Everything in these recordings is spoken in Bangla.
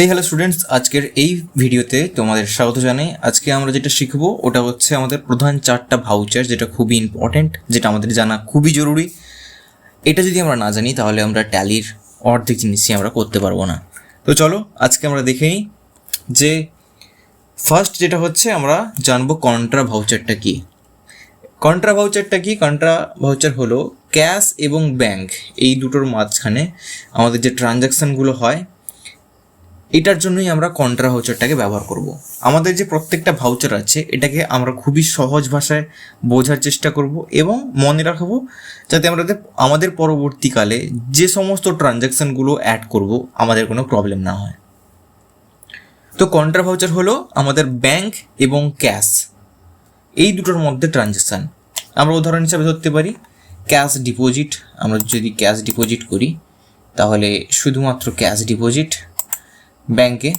হে হ্যালো স্টুডেন্টস আজকের এই ভিডিওতে তোমাদের স্বাগত জানাই। আজকে আমরা যেটা শিখব, ওটা হচ্ছে আমাদের প্রধান চারটা ভাউচার যেটা খুবই ইম্পর্ট্যান্ট যেটা আমাদের জানা খুবই জরুরি। এটা যদি আমরা না জানি, তাহলে আমরা ট্যালির অর্ধেক জিনিসই আমরা করতে পারব না। তো চলো, আজকে আমরা দেখে নিই যে ফার্স্ট যেটা হচ্ছে, আমরা জানব কন্ট্রা ভাউচারটা কি। কন্ট্রা ভাউচারটা কি? কন্ট্রা ভাউচার হলো ক্যাশ এবং ব্যাংক এই দুটোর মাঝখানে আমাদের যে ট্রানজ্যাকশানগুলো হয় এটার জন্যই আমরা কন্ট্রা ভাউচারটাকে ব্যবহার করব। আমাদের যে প্রত্যেকটা ভাউচার আছে, এটাকে আমরা খুবই সহজ ভাষায় বোঝার চেষ্টা করব এবং মনে রাখব যাতে আমরা আমাদের পরবর্তীকালে যে সমস্ত ট্রানজ্যাকশানগুলো অ্যাড করব, আমাদের কোনো প্রবলেম না হয়। তো কন্ট্রা ভাউচার হলো আমাদের ব্যাংক এবং ক্যাশ এই দুটোর মধ্যে ট্রানজ্যাকশান আমরা উদাহরণ হিসাবে ধরতে পারি ক্যাশ ডিপোজিট আমরা যদি ক্যাশ ডিপোজিট করি, তাহলে শুধুমাত্র ক্যাশ ডিপোজিট ব্যাংকে।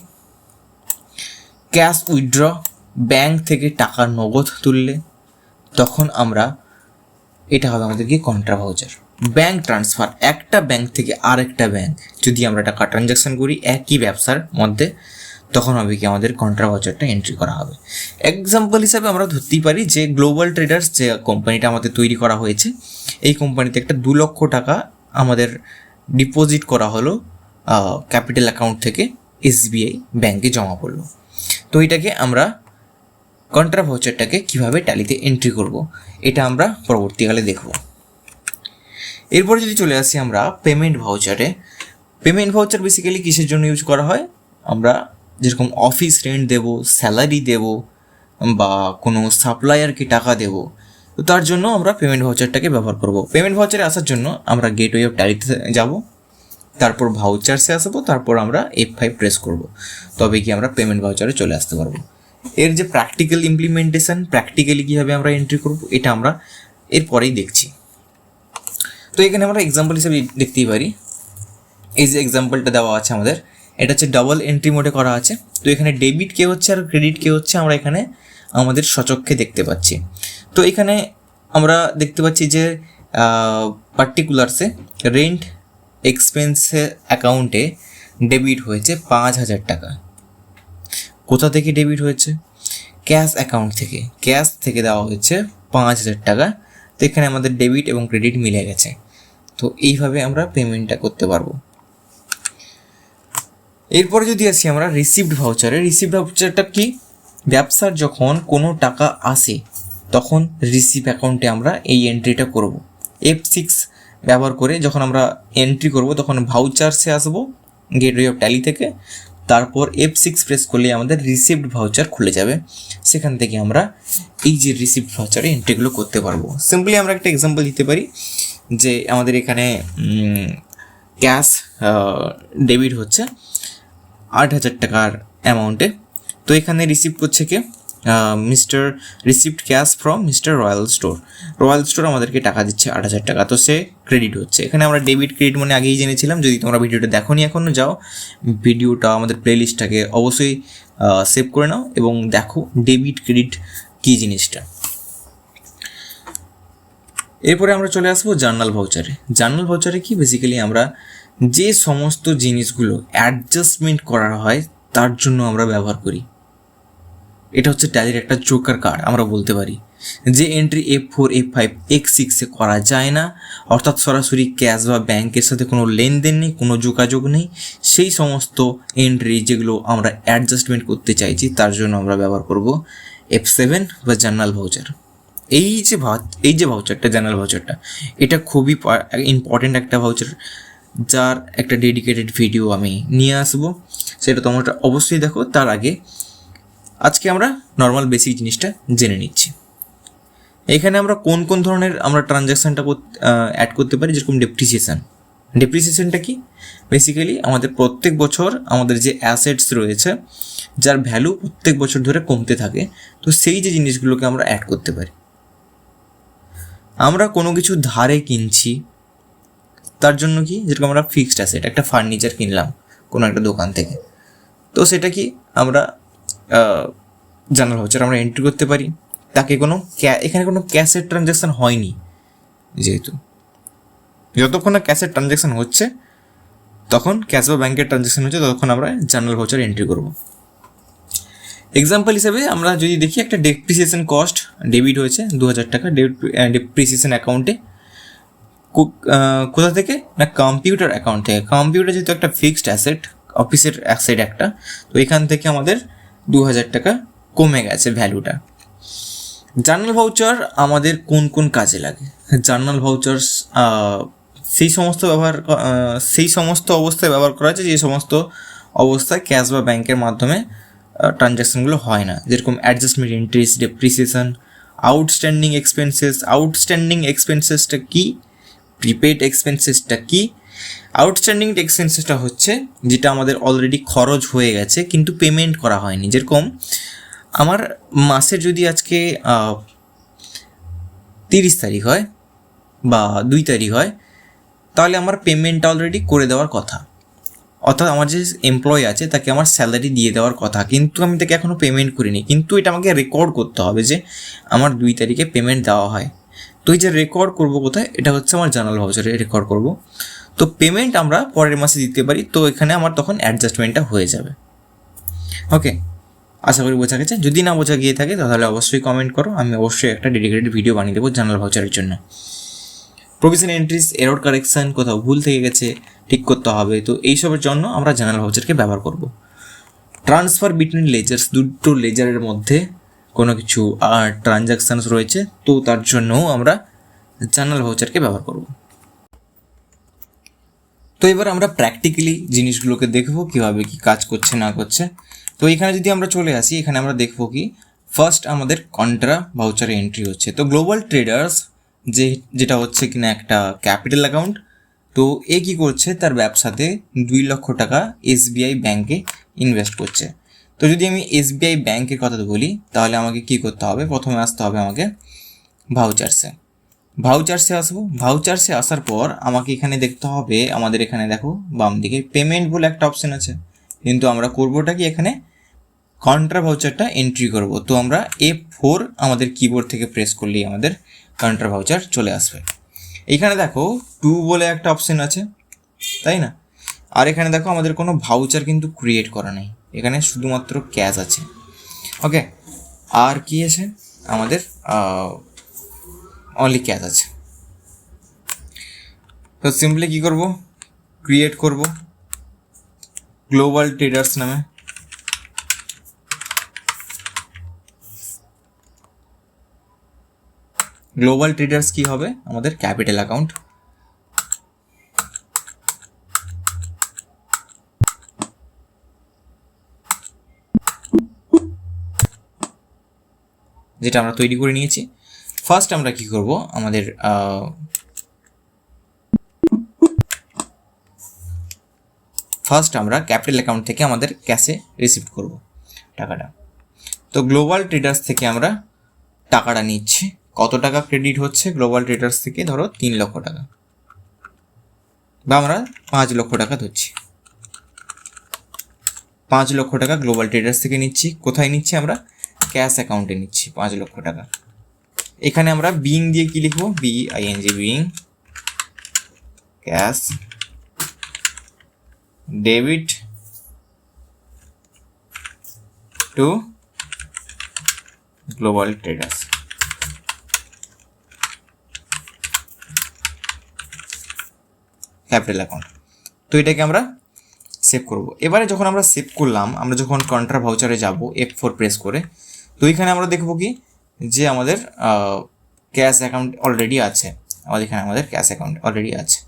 ক্যাশ উইথড্র ব্যাংক থেকে টাকা নগদ তুললে তখন আমরা এটা হবে আমাদের কি কন্ট্রা ভাউচার। ব্যাংক ট্রান্সফার, একটা ব্যাংক থেকে আরেকটা ব্যাংক। যদি আমরা টাকা ট্রানজ্যাকশন করি একই ব্যবসার মধ্যে, তখন হবে কি আমাদের কন্ট্রা ভাউচারটা এন্ট্রি করা হবে। এক্সাম্পল হিসাবে আমরা ধরতেই পারি যে গ্লোবাল ট্রেডার্স যে কোম্পানিটা আমাদের তৈরি করা হয়েছে, এই কোম্পানিতে একটা দু লক্ষ টাকা আমাদের ডিপোজিট করা হলো ক্যাপিটাল অ্যাকাউন্ট থেকে। এসবিআই ব্যাংকে জমা পড়ল। তো এটাকে আমরা কন্ট্রা ভাউচারটাকে কীভাবে ট্যালিতে এন্ট্রি করব, এটা আমরা পরবর্তীকালে দেখব। এরপরে যদি চলে আসি আমরা পেমেন্ট ভাউচারে পেমেন্ট ভাউচার বেসিক্যালি কিসের জন্য ইউজ করা হয়? আমরা যেরকম অফিস রেন্ট দেব স্যালারি দেব, বা কোনো সাপ্লায়ারকে টাকা দেব, তো তার জন্য আমরা পেমেন্ট ভাউচারটাকে ব্যবহার করব। পেমেন্ট ভাউচারে আসার জন্য আমরা গেটওয়ে অফ ট্যালিতে যাব। তারপর ভাউচার্সে আসব, তারপর আমরা এফ ফাইভ প্রেস করব। তবে কি আমরা পেমেন্ট ভাউচারে চলে আসতে পারব। এর যে প্র্যাকটিক্যাল ইমপ্লিমেন্টেশন প্র্যাকটিক্যালি কীভাবে আমরা এন্ট্রি করব, এটা আমরা এরপরেই দেখছি। তো এখানে আমরা এক্সাম্পল হিসেবে দেখতেই পারি। এই যে এক্সাম্পলটা দেওয়া আছে আমাদের, এটা হচ্ছে ডাবল এন্ট্রি মোডে করা আছে। তো এখানে ডেবিট কে হচ্ছে আর ক্রেডিট কে হচ্ছে আমরা এখানে আমাদের সচক্ষে দেখতে পাচ্ছি। তো এখানে আমরা দেখতে পাচ্ছি যে পার্টিকুলারসে রেন্ট এক্সপেন্সের অ্যাকাউন্টে ডেবিট হয়েছে পাঁচ হাজার টাকা। কোথা থেকে ডেবিট হয়েছে? ক্যাশ অ্যাকাউন্ট থেকে। ক্যাশ থেকে দেওয়া হয়েছে পাঁচ হাজার টাকা। তো এখানে আমাদের ডেবিট এবং ক্রেডিট মিলে গেছে। তো এইভাবে আমরা পেমেন্টটা করতে পারব। এরপরে যদি আসি আমরা রিসিভড ভাউচারে রিসিভড ভাউচারটা কি? ব্যবসার যখন কোনো টাকা আসে, তখন রিসিভ অ্যাকাউন্টে আমরা এই এন্ট্রিটা করব। এফ সিক্স ব্যবহার করে যখন আমরা এন্ট্রি করব, তখন ভাউচার্সে আসব গেটওয়ে অফ ট্যালি থেকে। তারপর এফ সিক্স প্রেস করলে আমাদের রিসিভড ভাউচার খুলে যাবে। সেখান থেকে আমরা এই যে রিসিভড ভাউচারে এন্ট্রিগুলো করতে পারব। সিম্পলি আমরা একটা এক্সাম্পল দিতে পারি যে আমাদের এখানে ক্যাশ ডেবিট হচ্ছে আট হাজার টাকার অ্যামাউন্টে তো এখানে রিসিভ করছে কে? Mister received cash from mister royal store royal store আমাদেরকে টাকা দিচ্ছে আট হাজার টাকা। তো সে ক্রেডিট হচ্ছে। এখানে আমরা ডেবিট ক্রেডিট মানে আগেই জেনেছিলাম। যদি তোমরা ভিডিওটা দেখো নি এখনও যাও। ভিডিওটা আমাদের প্লেলিস্টটাকে অবশ্যই সেভ করে নাও এবং দেখো ডেবিট ক্রেডিট কী জিনিসটা। এরপরে আমরা চলে আসব জার্নাল ভাউচারে জার্নাল ভাউচারে কি? বেসিক্যালি আমরা যে সমস্ত জিনিসগুলো অ্যাডজাস্টমেন্ট করা হয়, তার জন্য আমরা ব্যবহার করি। এটা হচ্ছে ট্যালির একটা জোকার কার্ড, আমরা বলতে পারি। যে entry F four F five X সিক্সে করা যায় না, অর্থাৎ সরাসরি ক্যাশ বা ব্যাংকের সাথে কোনো লেনদেন নেই, কোনো যোগাযোগ নেই। সেই সমস্ত এন্ট্রি যেগুলো আমরা অ্যাডজাস্টমেন্ট করতে চাইছি, তার জন্য আমরা ব্যবহার করব এফ সেভেন বা জার্নাল ভাউচার এই যে এই যে ভাউচারটা জার্নাল ভাউচারটা এটা খুবই ইম্পর্টেন্ট একটা ভাউচার যার একটা ডেডিকেটেড ভিডিও আমি নিয়ে আসব। সেটা তোমরা অবশ্যই দেখো, তার আগে আজকে আমরা নর্মাল বেসিক জিনিসটা জেনে নিচ্ছি। এখানে আমরা কোন কোন ধরনের আমরা ট্রানজ্যাকশানটা অ্যাড করতে পারি, যেরকম ডেপ্রিসিয়েশান ডেপ্রিসিয়েশনটা কি? বেসিক্যালি আমাদের প্রত্যেক বছর আমাদের যে অ্যাসেটস রয়েছে, যার ভ্যালু প্রত্যেক বছর ধরে কমতে থাকে, তো সেই যে জিনিসগুলোকে আমরা অ্যাড করতে পারি। আমরা কোনো কিছু ধারে কিনছি, তার জন্য কি? যেরকম আমরা ফিক্সড অ্যাসেট একটা ফার্নিচার কিনলাম কোনো একটা দোকান থেকে। তো সেটা কি? আমরা জার্নাল ভাউচার আমরা এন্ট্রি করতে পারি। তাকে কোনো এখানে কোনো ক্যাশের ট্রানজ্যাকশান হয়নি, যেহেতু। যতক্ষণ না ক্যাশের ট্রানজ্যাকশান হচ্ছে, তখন ক্যাশ বা ব্যাংকের ট্রানজ্যাকশন হচ্ছে, ততক্ষণ আমরা জার্নাল ভাউচার এন্ট্রি করব। এক্সাম্পল হিসেবে আমরা যদি দেখি, একটা ডেপ্রিসিয়েশন কস্ট ডেবিট হয়েছে দু হাজার টাকা ডেপ্রিসিয়েশন অ্যাকাউন্টে কোথা থেকে? না কম্পিউটার অ্যাকাউন্ট থেকে। কম্পিউটার যেহেতু একটা ফিক্সড অ্যাসেট অফিসের অ্যাসেট একটা, তো এখান থেকে আমাদের দু হাজার টাকা কমে গেছে ভ্যালুটা জার্নাল ভাউচার আমাদের কোন কোন কাজে লাগে? জার্নাল ভাউচার্স সেই সমস্ত ব্যবহার সেই সমস্ত অবস্থায় ব্যবহার করা হচ্ছে যে সমস্ত অবস্থায় ক্যাশ বা ব্যাংকের মাধ্যমে ট্রানজ্যাকশনগুলো হয় না। যেরকম adjustment interest depreciation outstanding expenses outstanding এক্সপেন্সেসটা কি? প্রিপেড এক্সপেন্সেসটা কি? আউটস্ট্যান্ডিং এক্সপেন্সেসটা হচ্ছে, যেটা আমাদের অলরেডি খরচ হয়ে গেছে, কিন্তু পেমেন্ট করা হয়নি। যেরকম আমার মাসের যদি আজকে তিরিশ তারিখ হয় বা দুই তারিখ হয়, তাহলে আমার পেমেন্টটা অলরেডি করে দেওয়ার কথা। অর্থাৎ আমার যে এমপ্লয় আছে, তাকে আমার স্যালারি দিয়ে দেওয়ার কথা। কিন্তু আমি তাকে এখনও পেমেন্ট করিনি। কিন্তু এটা আমাকে রেকর্ড করতে হবে যে আমার দুই তারিখে পেমেন্ট দেওয়া হয়। তো এই যে রেকর্ড করব কোথায়, এটা হচ্ছে আমার জার্নাল ভাউচারে রেকর্ড করব। তো পেমেন্ট আমরা পরের মাসে দিতে পারি, তো এখানে আমার তখন অ্যাডজাস্টমেন্টটা হয়ে যাবে। ওকে আশা করি বোঝা গেছে। যদি না বোঝা গিয়ে থাকে, তাহলে অবশ্যই কমেন্ট করো। আমি অবশ্যই একটা ডেডিকেটেড ভিডিও বানিয়ে দেবো জার্নাল ভাউচারের জন্য। প্রভিশন এন্ট্রিজ এরর কারেকশন কোথাও ভুল থেকে গেছে, ঠিক করতে হবে। তো এইসবের জন্য আমরা জার্নাল ভাউচারকে ব্যবহার করব। ট্রান্সফার বিটুইন লেজার্স দুটো লেজারের মধ্যে কোনো কিছু ট্রানজাকশানস রয়েছে, তো তার জন্যও আমরা জার্নাল ভাউচারকে ব্যবহার করব। তো এবার আমরা প্র্যাকটিক্যালি জিনিসগুলোকে দেখব কীভাবে কি কাজ করছে, না করছে। তো এখানে যদি আমরা চলে আসি, এখানে আমরা দেখব কি ফার্স্ট আমাদের কন্ট্রা ভাউচারে এন্ট্রি হচ্ছে। তো গ্লোবাল ট্রেডার্স যে, যেটা হচ্ছে কিনা একটা ক্যাপিটাল অ্যাকাউন্ট তো এ কী করছে, তার ব্যবসাতে দুই লক্ষ টাকা এসবিআই ব্যাংকে ইনভেস্ট করছে। তো যদি আমি এসবিআই ব্যাংকের কথা বলি, তাহলে আমাকে কি করতে হবে? প্রথমে আসতে হবে আমাকে ভাউচার্সে ভাউচার্সে আসব। ভাউচার্সে আসার পর আমাকে এখানে দেখতে হবে, আমাদের এখানে দেখো, বাম দিকে পেমেন্ট বলে একটা অপশন আছে। কিন্তু আমরা করবোটা কি এখানে? কন্ট্রা ভাউচারটা এন্ট্রি করব। তো আমরা এ ফোর আমাদের কিবোর্ড থেকে প্রেস করলেই আমাদের কন্ট্রা ভাউচার চলে আসবে। এখানে দেখো টু বলে একটা অপশন আছে, তাই না? আর এখানে দেখো, আমাদের কোনো ভাউচার কিন্তু ক্রিয়েট করা নেই। এখানে শুধুমাত্র ক্যাশ আছে। ওকে আর কি আছে? আমাদের অনলি ক্যাশ আছে। তো সিম্পলি কী করব? ক্রিয়েট করব। গ্লোবাল ট্রেডার্স নামে। গ্লোবাল ট্রেডার্স কি হবে? আমাদের ক্যাপিটাল অ্যাকাউন্ট যেটা আমরা তৈরি করে নিয়েছি। ফার্স্ট আমরা কি করব? আমাদের ফার্স্ট আমরা ক্যাপিটাল অ্যাকাউন্ট থেকে আমাদের ক্যাশে রিসিভ করব, টাকাটা। তো গ্লোবাল ট্রেডার্স থেকে আমরা টাকাটা নিচ্ছি। কত টাকা ক্রেডিট হচ্ছে? গ্লোবাল ট্রেডার্স থেকে ধরো তিন লক্ষ টাকা বা আমরা পাঁচ লক্ষ টাকা ধরছি। পাঁচ লক্ষ টাকা গ্লোবাল ট্রেডার্স থেকে নিচ্ছি। কোথায় নিচ্ছি আমরা? ক্যাশ অ্যাকাউন্টে নিচ্ছি, পাঁচ লক্ষ টাকা। এখানে আমরা বিং দিয়ে কি লিখব? B I N G being cash debit to global traders capital account তো এটাকে আমরা সেভ করব। এবারে যখন আমরা সেভ করলাম, আমরা যখন কন্ট্রা ভাউচারে যাব এফ ফোর প্রেস করে, তো এখানে আমরা দেখব কি? যে আমাদের ক্যাশ অ্যাকাউন্ট অলরেডি আছে। আমাদের এখানে আমাদের ক্যাশ অ্যাকাউন্ট অলরেডি আছে।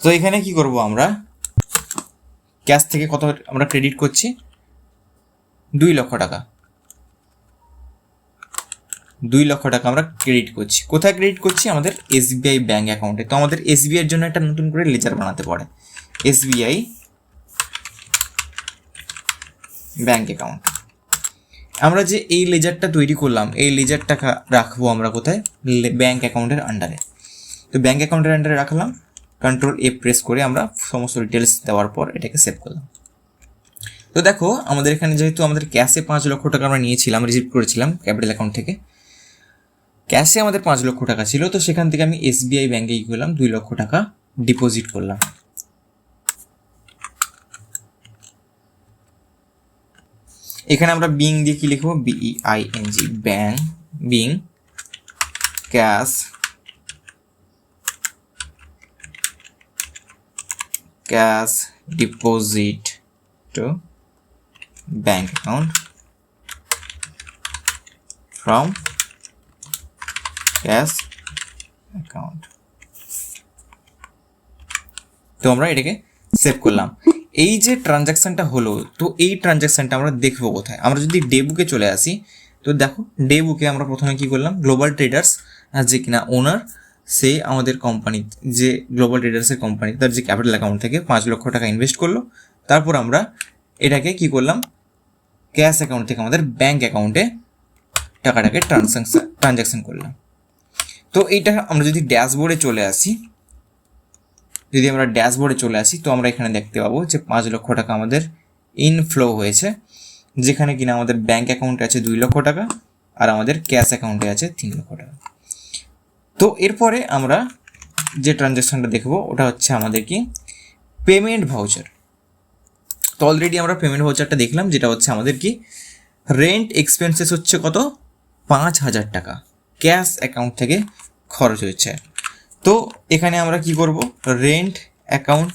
তো এখানে কি করব আমরা? ক্যাশ থেকে কত আমরা ক্রেডিট করছি? দুই লক্ষ টাকা। দুই লক্ষ টাকা আমরা ক্রেডিট করছি। কোথায় ক্রেডিট করছি? আমাদের এসবিআই ব্যাঙ্ক অ্যাকাউন্টে তো আমাদের এসবিআই এর জন্য একটা নতুন করে লেজার বানাতে পারে। এসবিআই ব্যাঙ্ক অ্যাকাউন্ট আমরা যে এই লেজারটা তৈরি করলাম, এই লেজারটা রাখব আমরা কোথায়? ব্যাঙ্ক অ্যাকাউন্টের আন্ডারে তো ব্যাঙ্ক অ্যাকাউন্টের আন্ডারে রাখলাম কন্ট্রোল এ প্রেস করে আমরা সমস্ত ডিটেলস দেওয়ার পর এটাকে সেভ করলাম। তো দেখো, আমাদের এখানে যেহেতু আমাদের ক্যাশে পাঁচ লক্ষ টাকা আমরা নিয়েছিলাম রিসিভ করেছিলাম ক্যাপিটাল অ্যাকাউন্ট থেকে। ক্যাশে আমাদের পাঁচ লক্ষ টাকা ছিল, তো সেখান থেকে আমি এসবিআই ব্যাঙ্কে করলাম দুই লক্ষ টাকা ডিপোজিট করলাম। এখানে আমরা বিং দিয়ে কি লিখব? B I N G bang being cash cash deposit to bank account from cash account তো আমরা এটাকে সেভ করলাম। এই যে ট্রানজাকশনটা হলো, তো এই ট্রানজাকশনটা আমরা দেখব কোথায়? আমরা যদি ডেবুকে চলে আসি, তো দেখো ডেবুকে আমরা প্রথমে কি করলাম? গ্লোবাল ট্রেডার্স যে কিনা ওনার সে আমাদের কোম্পানি যে গ্লোবাল ট্রেডার্সের কোম্পানি তার যে ক্যাপিটাল অ্যাকাউন্ট থেকে পাঁচ লক্ষ টাকা ইনভেস্ট করল। তারপর আমরা এটাকে কি করলাম? ক্যাশ অ্যাকাউন্ট থেকে আমাদের ব্যাঙ্ক অ্যাকাউন্টে টাকাটাকে ট্রানজাকশন ট্রানজাকশন করলাম। তো এইটা আমরা যদি ড্যাশবোর্ডে চলে আসি যদি আমরা ড্যাশবোর্ডে চলে আসি, তো আমরা এখানে দেখতে পাবো যে পাঁচ লক্ষ টাকা আমাদের ইনফ্লো হয়েছে, যেখানে কিনা আমাদের ব্যাঙ্ক অ্যাকাউন্টে আছে দুই লক্ষ টাকা আর আমাদের ক্যাশ অ্যাকাউন্টে আছে তিন লক্ষ টাকা। তো এরপরে আমরা যে ট্রানজ্যাকশনটা দেখব, ওটা হচ্ছে আমাদের কি? পেমেন্ট ভাউচার তো অলরেডি আমরা পেমেন্ট ভাউচারটা দেখলাম, যেটা হচ্ছে আমাদের কি? রেন্ট এক্সপেন্সেস হচ্ছে কত? পাঁচ হাজার টাকা। ক্যাশ অ্যাকাউন্ট থেকে খরচ হচ্ছে তো এখানে আমরা কি করব? রেন্ট অ্যাকাউন্ট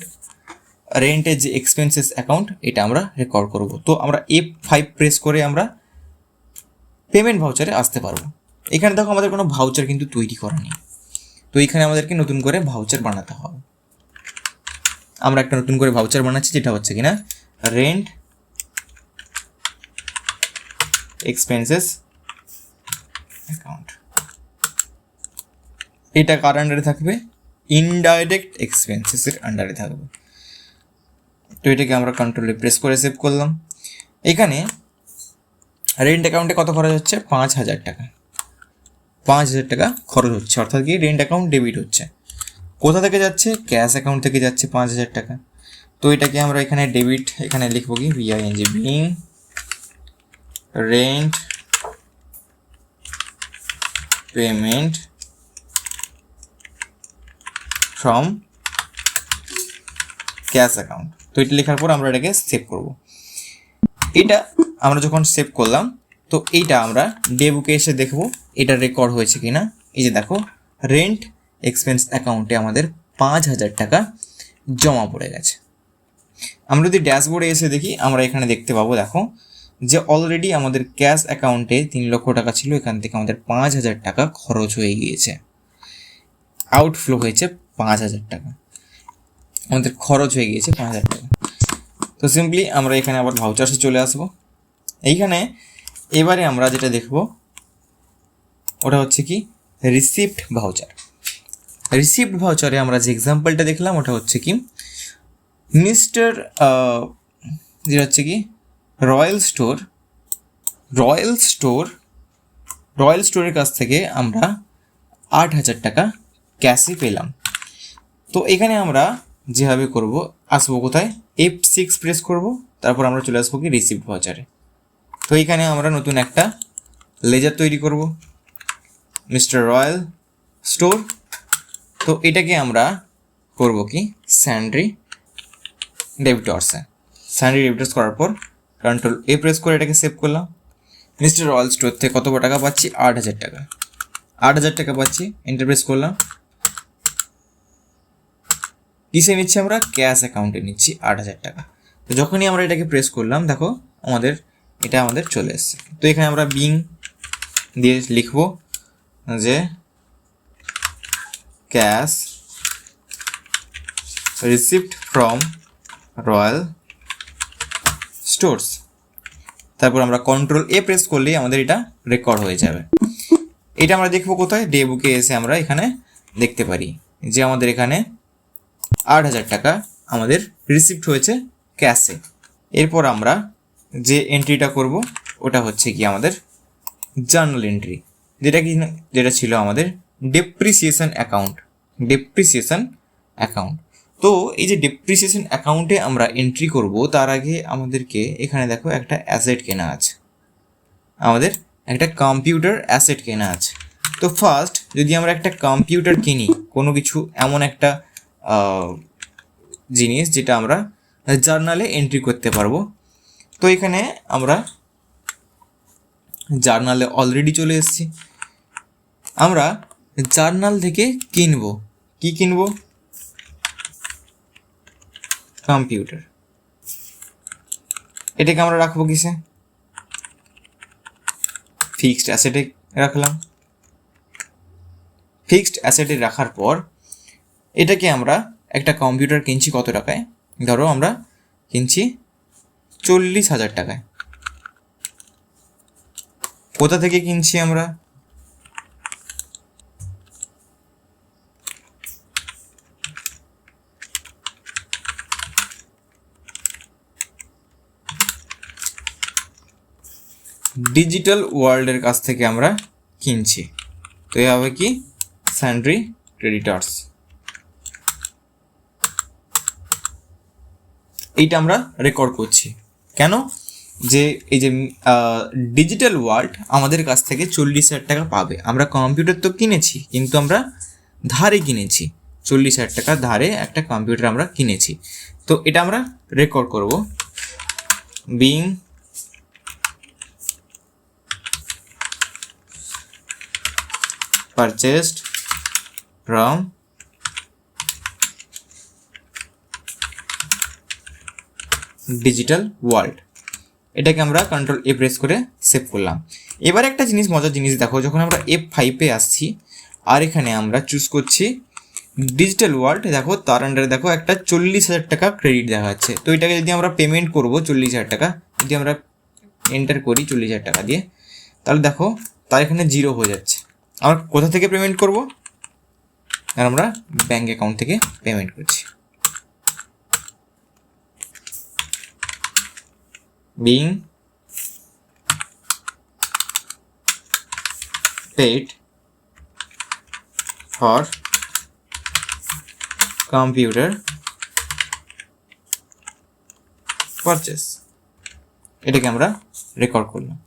রেন্টের যে এক্সপেন্সেস অ্যাকাউন্ট এটা আমরা রেকর্ড করব। তো আমরা এফ ফাইভ প্রেস করে আমরা পেমেন্ট ভাউচারে আসতে পারব। এখানে দেখো আমাদের কোনো ভাউচার কিন্তু তৈরি করা নেই। তো এখানে আমাদেরকে নতুন করে ভাউচার বানাতে হবে। আমরা একটা নতুন করে ভাউচার বানাচ্ছি, যেটা হচ্ছে কিনা? রেন্ট এক্সপেন্সেস অ্যাকাউন্ট এটা কার আন্ডারে থাকবে? ইনডাইরেক্ট এক্সপেন্সেসের আন্ডারে থাকবে। তো এটাকে আমরা কন্ট্রোলে প্রেস করে সেভ করলাম। এখানে রেন্ট অ্যাকাউন্টে কত খরচ হচ্ছে? পাঁচ হাজার টাকা। পাঁচ হাজার টাকা খরচ হচ্ছে। অর্থাৎ কি রেন্ট অ্যাকাউন্ট ডেবিট হচ্ছে। কোথা থেকে যাচ্ছে? ক্যাশ অ্যাকাউন্ট থেকে যাচ্ছে পাঁচ হাজার টাকা। তো এটাকে আমরা এখানে ডেবিট এখানে লিখব কি? B I N G being rent payment from cash account তো এটা লেখার পর আমরা এটাকে সেভ করব। এটা আমরা যখন সেভ করলাম, তো এইটা আমরা ডে বুকে এসে দেখব এটা রেকর্ড হয়েছে কি না এই যে দেখো রেন্ট এক্সপেন্স অ্যাকাউন্টে আমাদের পাঁচ হাজার টাকা জমা পড়ে গেছে। আমরা যদি ড্যাশবোর্ডে এসে দেখি, আমরা এখানে দেখতে পাবো, দেখো, যে অলরেডি আমাদের ক্যাশ অ্যাকাউন্টে তিন লক্ষ টাকা ছিল, এখান থেকে আমাদের পাঁচ হাজার টাকা খরচ হয়ে গিয়েছে। আউটফ্লো হয়েছে পাঁচ হাজার টাকা। আমাদের খরচ হয়ে গিয়েছে পাঁচ হাজার টাকা। তো সিম্পলি আমরা এখানে আবার ভাউচার্সে চলে আসব। এইখানে এবারে আমরা যেটা দেখব, ওটা হচ্ছে কি? রিসিপ্ট ভাউচার রিসিপ্ট ভাউচারে আমরা যে এক্সাম্পলটা দেখলাম, ওটা হচ্ছে কি? মিস্টার যেটা হচ্ছে কি? Royal store royal store royal স্টোরের কাছ থেকে আমরা আট হাজার টাকা ক্যাশে পেলাম। তো এখানে আমরা যেভাবে করব, আসব কোথায়? এফ সিক্স প্রেস করব, তারপর আমরা চলে আসব কি? রিসিপ্ট ভাউচারে তো এখানে আমরা নতুন একটা লেজার তৈরি করব। মিস্টার রয়্যাল স্টোর তো এটাকে আমরা করব কি? স্যান্ড্রি ডেবিটর্সে স্যান্ড্রি ডেবিটর্স করার পর কন্ট্রোল এ প্রেস করে এটাকে সেভ করলাম। মিস্টার রয়্যাল স্টোর থেকে কত টাকা পাচ্ছি? আট হাজার টাকা। আট হাজার টাকা পাচ্ছি। এন্টার প্রেস করলাম। কিসে নিচ্ছি আমরা? ক্যাশ অ্যাকাউন্টে নিচ্ছি আট হাজার টাকা। তো যখনই আমরা এটাকে প্রেস করলাম, দেখো আমাদের, এটা আমাদের চলে এসছে। তো এখানে আমরা বিং দিয়ে লিখব যে cash receipt from royal stores তারপর আমরা কন্ট্রোল এ প্রেস করলেই আমাদের এটা রেকর্ড হয়ে যাবে। এটা আমরা দেখব কোথায়? ডে বুকে এসে আমরা এখানে দেখতে পারি যে আমাদের এখানে আট হাজার টাকা আমাদের রিসিপ্ট হয়েছে ক্যাশে এরপর আমরা যে এন্ট্রিটা করব, ওটা হচ্ছে কি আমাদের জার্নাল এন্ট্রি যেটা কি যেটা ছিল আমাদের ডেপ্রিসিয়েশন অ্যাকাউন্ট ডেপ্রিসিয়েশন অ্যাকাউন্ট তো এই যে ডেপ্রিসিয়েশন অ্যাকাউন্টে আমরা এন্ট্রি করব, তার আগে আমাদেরকে এখানে দেখো একটা অ্যাসেট কেনা আছে। আমাদের একটা কম্পিউটার অ্যাসেট কেনা আছে। তো ফার্স্ট যদি আমরা একটা কম্পিউটার কিনি, কোনো কিছু এমন একটা জিনিস যেটা আমরা জার্নালে এন্ট্রি করতে পারব। তো এখানে আমরা জার্নালে অলরেডি চলে এসেছি। আমরা জার্নাল থেকে কিনবো। কি কিনব? কম্পিউটার। এটাকে আমরা রাখব কিসে? ফিক্সড অ্যাসেটে রাখলাম। ফিক্সড অ্যাসেটে রাখার পর এটাকে আমরা একটা কম্পিউটার কিনছি কত টাকায়? ধরো আমরা কিনছি চল্লিশ হাজার টাকায়। কোথা থেকে কিনছি আমরা? ডিজিটাল ওয়ার্ল্ডের কাছ থেকে আমরা কিনছি। তো এ হবে কি? স্যান্ড্রি ক্রেডিটার্স এইটা আমরা রেকর্ড করছি। কেন? যে এই যে ডিজিটাল ওয়ার্ল্ড আমাদের কাছ থেকে চল্লিশ হাজার টাকা পাবে। আমরা কম্পিউটার তো কিনেছি, কিন্তু আমরা ধারে কিনেছি। চল্লিশ হাজার টাকা ধারে একটা কম্পিউটার আমরা কিনেছি। তো এটা আমরা রেকর্ড করব। Being purchased from digital world এটাকে আমরা কন্ট্রোল এ প্রেস করে সেভ করলাম। এবার একটা জিনিস, মজার জিনিস দেখো, যখন আমরা এফ ফাইভে আসছি, আর এখানে আমরা চুজ করছি ডিজিটাল ওয়ার্ল্ড দেখো, তার আন্ডারে দেখো একটা চল্লিশ হাজার টাকা ক্রেডিট দেখা যাচ্ছে তো এটাকে যদি আমরা পেমেন্ট করব চল্লিশ হাজার টাকা, যদি আমরা এন্টার করি চল্লিশ হাজার টাকা দিয়ে, তাহলে দেখো, তার এখানে জিরো হয়ে যাচ্ছে। আমরা কোথা থেকে পেমেন্ট করব? আর আমরা ব্যাঙ্ক অ্যাকাউন্ট থেকে পেমেন্ট করছি। Being paid for computer purchase এটাকে আমরা রেকর্ড করলাম।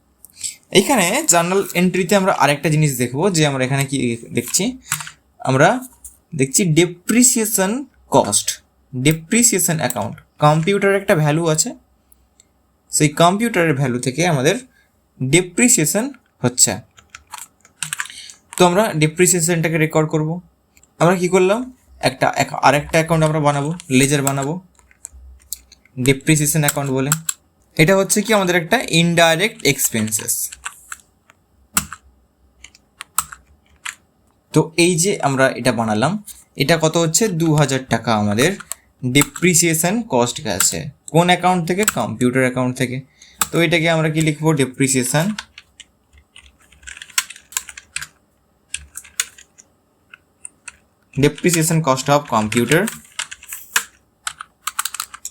এইখানে জার্নাল এন্ট্রিতে আমরা আরেকটা জিনিস দেখব, যে আমরা এখানে কি দেখছি? আমরা দেখছি depreciation cost depreciation account computer একটা ভ্যালু আছে সেই কম্পিউটারের ভ্যালু থেকে আমাদের ডেপ্রিসিয়েশন হচ্ছে। তো আমরা ডেপ্রিসিয়েশনটাকে রেকর্ড করব। আমরা কি করলাম? একটা আরেকটা অ্যাকাউন্ট আমরা বানাবো লেজার বানাবো। ডেপ্রিসিয়েশন অ্যাকাউন্ট বলে। এটা হচ্ছে কি? আমাদের একটা ইনডাইরেক্ট এক্সপেন্সেস তো এই যে আমরা এটা বানালাম, এটা কত হচ্ছে? দু হাজার টাকা আমাদের ডেপ্রিসিয়েশন কস্ট গেছে। কোন অ্যাকাউন্ট থেকে? কম্পিউটার অ্যাকাউন্ট থেকে। তো এটাকে আমরা কি লিখব? Depreciation depreciation cost of computer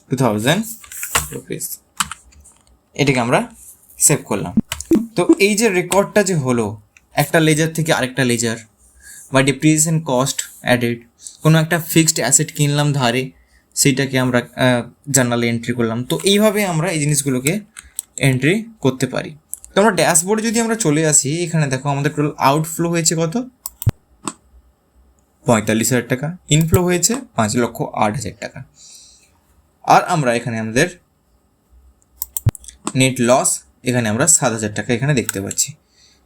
two thousand rupees এটাকে আমরা সেভ করলাম। তো এই যে রেকর্ডটা যে হলো, একটা লেজার থেকে আরেকটা লেজার বা ডেপ্রিসিয়েশন কস্ট অ্যাডেড কোনো একটা ফিক্সড অ্যাসেট কিনলাম ধারে সেইটাকে আমরা জার্নালে এন্ট্রি করলাম। তো এইভাবে আমরা এই জিনিসগুলোকে এন্ট্রি করতে পারি। তো আমরা ড্যাশবোর্ডে যদি আমরা চলে আসি, এখানে দেখো আমাদের টোটাল আউটফ্লো হয়েছে কত? পঁয়তাল্লিশ হাজার টাকা। ইনফ্লো হয়েছে পাঁচ লক্ষ আট হাজার টাকা। আর আমরা এখানে আমাদের নেট লস এখানে আমরা সাত হাজার টাকা এখানে দেখতে পাচ্ছি।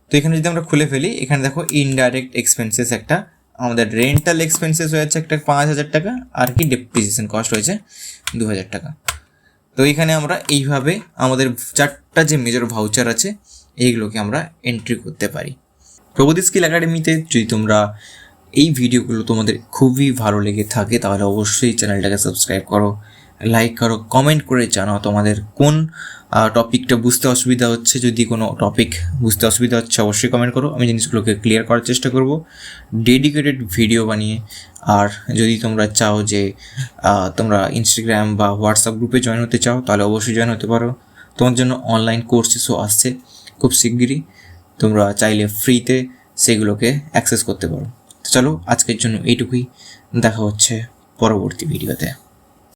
তো এখানে যদি আমরা খুলে ফেলি, এখানে দেখো ইনডাইরেক্ট এক্সপেন্সেস একটা আমাদের রেন্টাল এক্সপেন্সেস হয়েছে একটা পাঁচ হাজার টাকা, আর কি ডেপ্রিসিয়েশন কস্ট হয়েছে দু হাজার টাকা। তো এখানে আমরা এইভাবে আমাদের চারটা যে মেজর ভাউচার আছে, এইগুলোকে আমরা এন্ট্রি করতে পারি। প্রগতি স্কিল একাডেমিতে যদি তোমরা এই ভিডিওগুলো তোমাদের খুবই ভালো লেগে থাকে, তাহলে অবশ্যই চ্যানেলটাকে সাবস্ক্রাইব করো। লাইক করো কমেন্ট করে জানাও তোমাদের কোন টপিকটা বুঝতে অসুবিধা হচ্ছে। যদি কোনো টপিক বুঝতে অসুবিধা হচ্ছে, অবশ্যই কমেন্ট করো। আমি জিনিসগুলোকে ক্লিয়ার করার চেষ্টা করব। ডেডিকেটেড ভিডিও বানিয়ে, আর যদি তোমরা চাও যে তোমরা ইনস্টাগ্রাম বা হোয়াটসঅ্যাপ গ্রুপে জয়েন হতে চাও, তাহলে অবশ্যই জয়েন হতে পারো। তোমার জন্য অনলাইন কোর্সেসও আসছে খুব শিগগিরই। তোমরা চাইলে ফ্রিতে সেগুলোকে অ্যাক্সেস করতে পারো। তো চলো, আজকের জন্য এইটুকুই। দেখা হচ্ছে পরবর্তী ভিডিওতে